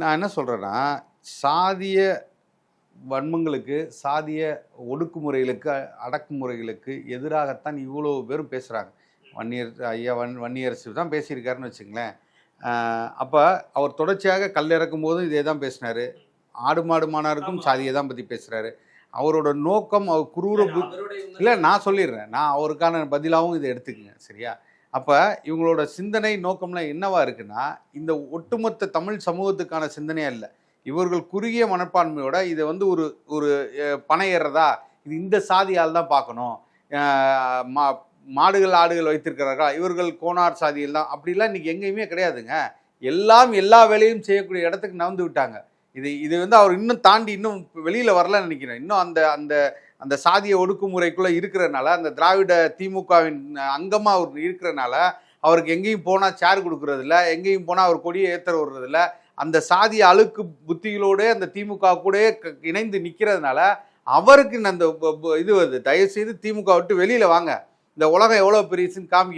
நான் என்ன சொல்கிறேன்னா சாதிய வன்மங்களுக்கு சாதிய ஒடுக்குமுறைகளுக்கு அடக்குமுறைகளுக்கு எதிராகத்தான் இவ்வளோ பேரும் பேசுகிறாங்க வன்னியர் ஐயா வன் வன்னியரசு தான் பேசியிருக்காருன்னு வச்சுங்களேன் அப்போ அவர் தொடர்ச்சியாக கல் இறக்கும் போதும் இதே தான் பேசினார். ஆடு மாடு மானாருக்கும். சாதியை தான் பற்றி பேசுகிறாரு அவரோட நோக்கம் அவர் குரூர இல்லை நான் சொல்லிடுறேன். நான் அவருக்கான பதிலாகவும் இதை எடுத்துக்கங்க சரியா? அப்போ இவங்களோட சிந்தனை நோக்கம்லாம் என்னவா இருக்குன்னா இந்த ஒட்டுமொத்த தமிழ் சமூகத்துக்கான சிந்தனையாக இல்லை. இவர்கள் குறுகிய மனப்பான்மையோட இதை வந்து ஒரு ஒரு அஹ், ஏறுறதா இது இந்த சாதியால் தான் பார்க்கணும். மா மாடுகள் ஆடுகள் வைத்திருக்கிறார்களா? இவர்கள் கோனார் சாதியில் தான். அப்படிலாம் இன்றைக்கி எங்கேயுமே கிடையாதுங்க. எல்லாம் எல்லா வேலையும் செய்யக்கூடிய இடத்துக்கு நவந்து விட்டாங்க. இது இது வந்து அவர் இன்னும் தாண்டி இன்னும் வெளியில் வரலன்னு நினைக்கிறேன். இன்னும் அந்த அந்த அந்த சாதிய ஒடுக்குமுறைக்குள்ளே இருக்கிறனால அந்த திராவிட திமுகவின் அங்கமாக அவர் இருக்கிறனால அவருக்கு எங்கேயும் போனால் சேர் கொடுக்கறதில்ல எங்கேயும் போனால் அவர் கொடியை ஏற்ற விடுறதில்ல அந்த சாதிய அழுக்கு புத்திகளோடு அந்த திமுக கூட இணைந்து நிற்கிறதுனால அவருக்கு அந்த இது வருது. தயவுசெய்து திமுக விட்டு வெளியில் வாங்க. இந்த உலகம் எவ்வளோ பெரியசுன்னு காமிக்கிறோம்.